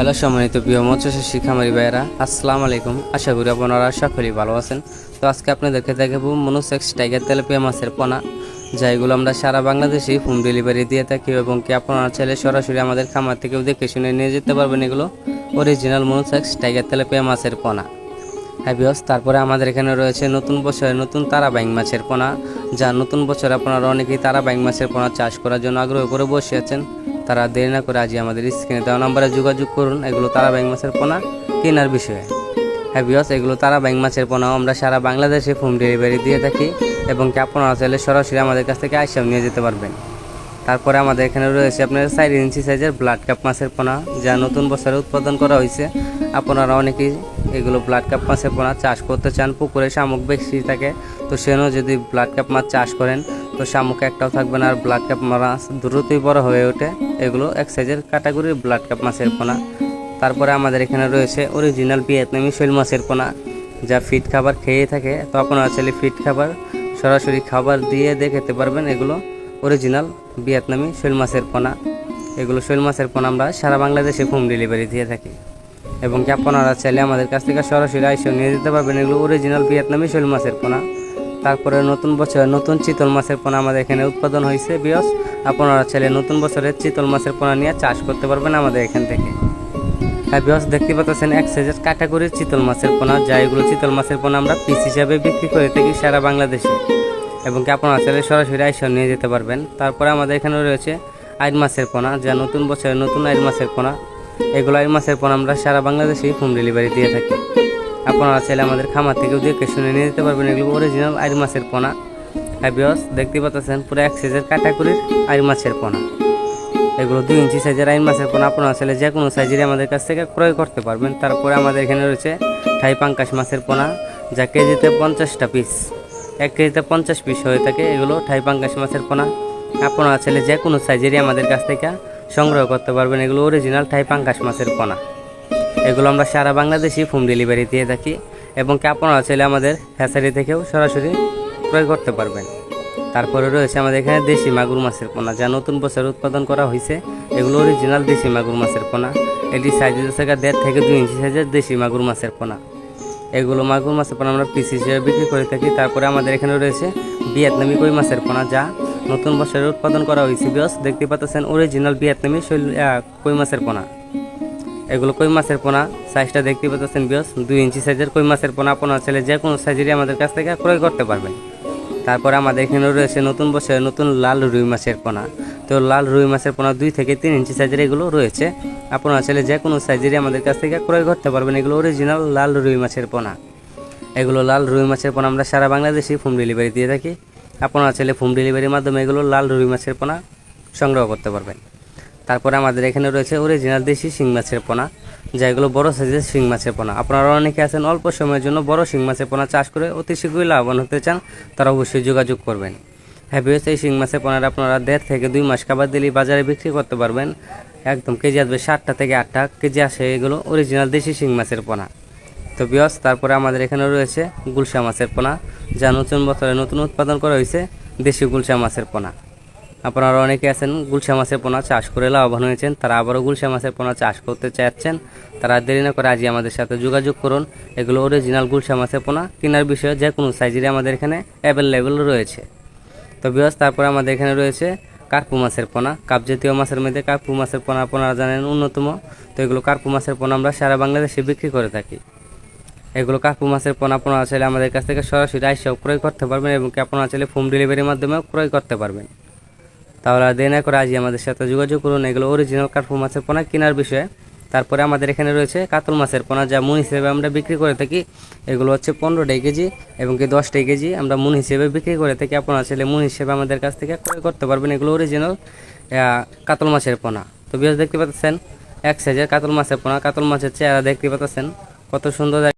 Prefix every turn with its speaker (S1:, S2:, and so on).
S1: Hello সম্মানিত প্রিয় মৎস্য শিক্ষামারি ভাইয়েরা, আসসালামু আলাইকুম। আশা করি আপনারা সকলেই ভালো আছেন। তো আজকে আপনাদেরকে দেখাবো মনোসেক্স টাইগার তেলাপিয়া মাছের পোনা যা এগুলো আমরা সারা বাংলাদেশেই হোম ডেলিভারি দিয়ে থাকি এবং কি আপনারা চাইলে সরাসরি আমাদের খামার থেকেও দেখে শুনে নিয়ে যেতে পারবেন এগুলো। অরিজিনাল মনোসেক্স টাইগার তেলাপিয়া মাছের পোনা। হ্যাভিয়স তারপরে আমাদের এখানে রয়েছে নতুন বছরে নতুন তারা বাইং মাছের পোনা, যা নতুন বছর আপনারা অনেকেই তারা বাইং মাছের পোনা চাষ করার জন্য আগ্রহ করে বসে আছেন। তারা দেরি না করে আজই আমাদের স্ক্রিনে দেওয়া নম্বরে যোগাযোগ করুন। এগুলো তারা বাইং মাছের পোনা কেনার বিষয়ে। হ্যাভিয়স এগুলো তারা বাইং মাছের পোনাও আমরা সারা বাংলাদেশে হোম ডেলিভারি দিয়ে থাকি এবং কি আপনারা চাইলে সরাসরি আমাদের কাছ থেকে আইসাও নিয়ে যেতে পারবেন। তারপরে আমাদের এখানে রয়েছে আপনার চার ইঞ্চি সাইজের ব্লাড কাপ মাছের পোনা, যা নতুন বছরে উৎপাদন করা হয়েছে। আপনারা অনেকেই এগুলো ব্লাড কাপ মাছের পোনা চাষ করতে চান, পুকুরে শামুক বেশি থাকে। তো সেজন্য যদি ব্লাড কাপ মাছ চাষ করেন তো শামুক একটাও থাকবে না, আর ব্লাড কাপ মাছ দ্রুতই বড় হয়ে ওঠে এগুলো এক সাইজের ক্যাটাগরির ব্লাড কাপ মাছের পোনা। তারপরে আমাদের এখানে রয়েছে অরিজিনাল ভিয়েতনামি শৈল মাছের পোনা, যা ফিট খাবার খেয়ে থাকে। তো আপনারা চাইলে ফিট খাবার, সরাসরি খাবার দিয়ে দেখাতে পারবেন এগুলো অরিজিনাল ভিয়েতনামি শৈল মাছের পোনা। এগুলো শৈল মাছের পোনা আমরা সারা বাংলাদেশে হোম ডেলিভারি দিয়ে থাকি। এবং কি আপনারা চাইলে আমাদের কাছ থেকে সরাসরি আইসেও নিয়ে যেতে পারবেন এগুলো অরিজিনাল ভিয়েতনামি শৈল মাছের পোনা। তারপরে নতুন বছরে নতুন চিতল মাছের পোনা আমাদের এখানে উৎপাদন হয়েছে, বিয়স। আপনারা চাইলে নতুন বছরের চিতল মাছের পোনা নিয়ে চাষ করতে পারবেন আমাদের এখান থেকে। হ্যাঁ বিয়স, দেখতে পাচ্ছেন এক সাইজের কাটাগরির চিতল মাছের পোনা, যা এগুলো চিতল মাছের পোনা আমরা পিস হিসাবে বিক্রি করে থাকি সারা বাংলাদেশে। এবং কি আপনারা চাইলে সরাসরি আইসা নিয়ে যেতে পারবেন। তারপরে আমাদের এখানে রয়েছে আইন মাছের পোনা, যা নতুন বছরের নতুন আইন মাছের পোনা। এগুলো আইন মাছের পোনা আমরা সারা বাংলাদেশেই হোম ডেলিভারি দিয়ে থাকি। আপনারা চাইলে আমাদের খামার থেকেও দেখে শুনে নিয়ে যেতে পারবেন এগুলো অরিজিনাল আইর মাছের পোনা। হ্যাঁ বিয়স দেখতে পাচ্ছেন, পুরো এক সাইজের কাটাকুড়ির আইর মাছের পোনা। এগুলো দুই ইঞ্চি সাইজের আইন মাছের পোনা আপনারা চাইলে যে কোনো সাইজেরই আমাদের কাছ থেকে ক্রয় করতে পারবেন। তারপরে আমাদের এখানে রয়েছে থাই পাঙ্কাশ মাছের পোনা, যা কেজিতে পঞ্চাশটা পিস এক কেজিতে পঞ্চাশ পিস হয়ে থাকে এগুলো ঠাই পাঙ্কাশ মাছের পোনা। আপনারা চাইলে যে কোনো সাইজেরই আমাদের কাছ থেকে সংগ্রহ করতে পারবেন এগুলো অরিজিনাল ঠাই পাঙ্কাশ মাছের পোনা। এগুলো আমরা সারা বাংলাদেশি হোম ডেলিভারি দিয়ে থাকি এবং কি আপনারা চাইলে আমাদের হ্যাচারি থেকেও সরাসরি ক্রয় করতে পারবেন। তারপরে রয়েছে আমাদের এখানে দেশি মাগুর মাছের পোনা, যা নতুন বছর উৎপাদন করা হয়েছে। এগুলো অরিজিনাল দেশি মাগুর মাছের পোনা। এটি সাইজ থেকে দেড় থেকে দুই ইঞ্চি সাইজের দেশি মাগুর মাছের পোনা। এগুলো মাগুর মাছের পোনা আমরা পিস হিসেবে বিক্রি করে থাকি। তারপরে আমাদের এখানে রয়েছে ভিয়েতনামি কই মাছের পোনা, যা নতুন বছরে উৎপাদন করা হয়েছে। বিয়স দেখতে পাচ্ছেন অরিজিনাল ভিয়েতনামি শৈল কই মাছের পোনা। এগুলো কই মাছের পোনা? সাইজটা দেখতে পাচ্ছেন বিয়স দুই ইঞ্চি সাইজের কই মাছের পোনা? আপনার ছেলে যে কোনো সাইজেরই আমাদের কাছ থেকে ক্রয় করতে পারবেন। তারপরে আমাদের এখানে রয়েছে নতুন বছরে নতুন লাল রুই মাছের পোনা। তো লাল রুই মাছের পোনা দুই থেকে তিন ইঞ্চি সাইজের এগুলো রয়েছে। আপনারা চাইলে যে কোনো সাইজেরই আমাদের কাছ থেকে ক্রয় করতে পারবেন। এগুলো অরিজিনাল লাল রুই মাছের পোনা। এগুলো লাল রুই মাছের পোনা আমরা সারা বাংলাদেশে হোম ডেলিভারি দিয়ে থাকি। আপনারা চাইলে হোম ডেলিভারির মাধ্যমে এগুলো লাল রুই মাছের পোনা সংগ্রহ করতে পারবেন। তারপরে আমাদের এখানে রয়েছে অরিজিনাল দেশি শিং মাছের পোনা যা এগুলো বড় সাইজের শিং মাছের পোনা। আপনারা অনেকে আছেন অল্প সময়ের জন্য বড় শিং মাছের পোনা চাষ করে অতি শীঘ্রই লাভবান হতে চান, তারা অবশ্যই যোগাযোগ করবেন। হ্যাভিওস এই শিং মাছের পোনার আপনারা দেড় থেকে দুই মাস খাবার দিলেই বাজারে বিক্রি করতে পারবেন। একদম কেজি আসবে ষাটটা থেকে আটটা কেজি আসে এগুলো অরিজিনাল দেশি শিং মাছের পোনা। তো বিয়স তারপরে আমাদের এখানে রয়েছে গুলশা মাছের পোনা, যা নতুন বছরে নতুন উৎপাদন করা হয়েছে দেশি গুলশা মাছের পোনা। আপনারা অনেকে আছেন, গুলশা মাছের পোনা চাষ করে লাভবান হয়েছেন, তারা আবারও গুলশা মাছের পোনা চাষ করতে চাচ্ছেন। তারা দেরি না করে আজই আমাদের সাথে যোগাযোগ করুন। এগুলো অরিজিনাল গুলশা মাছের পোনা, কেনার বিষয়ে যে কোনো সাইজেরই আমাদের এখানে অ্যাভেলেবেল রয়েছে। তো বিয়স তারপরে আমাদের এখানে রয়েছে কার্পু মাছের পোনা কাপ জাতীয় মাছের মধ্যে কার্পু মাছের পোনা আপনারা জানেন অন্যতম তো এগুলো কার্পু মাছের পোনা আমরা সারা বাংলাদেশে বিক্রি করে থাকি। এগুলো কাকু মাছের পোনা আপনারা চাইলে আমাদের কাছ থেকে সরাসরি আইসেও ক্রয় করতে পারবেন এবং আপনারা চাইলে হোম ডেলিভারির মাধ্যমেও ক্রয় করতে পারবেন। তাহলে আর দেরি না করে আজই আমাদের সাথে যোগাযোগ করুন। এগুলো অরিজিনাল কার্পু মাছের পোনা কেনার বিষয়ে। তারপরে আমাদের এখানে রয়েছে কাতল মাছের পোনা, যা মুন হিসেবে আমরা বিক্রি করে থাকি। এগুলো হচ্ছে পনেরোটাই কেজি এবং কি দশটাই কেজি। আমরা মুন হিসেবে বিক্রি করে থাকি। আপনারা ছেলে মুন হিসেবে আমাদের কাছ থেকে ক্রয় করতে পারবেন এগুলো অরিজিনাল কাতল মাছের পোনা। তো বেশ দেখতে পাচ্ছেন, এক সাইজের কাতল মাছের পোনা। কাতল মাছের চেহারা দেখতে পাচ্ছেন, কত সুন্দর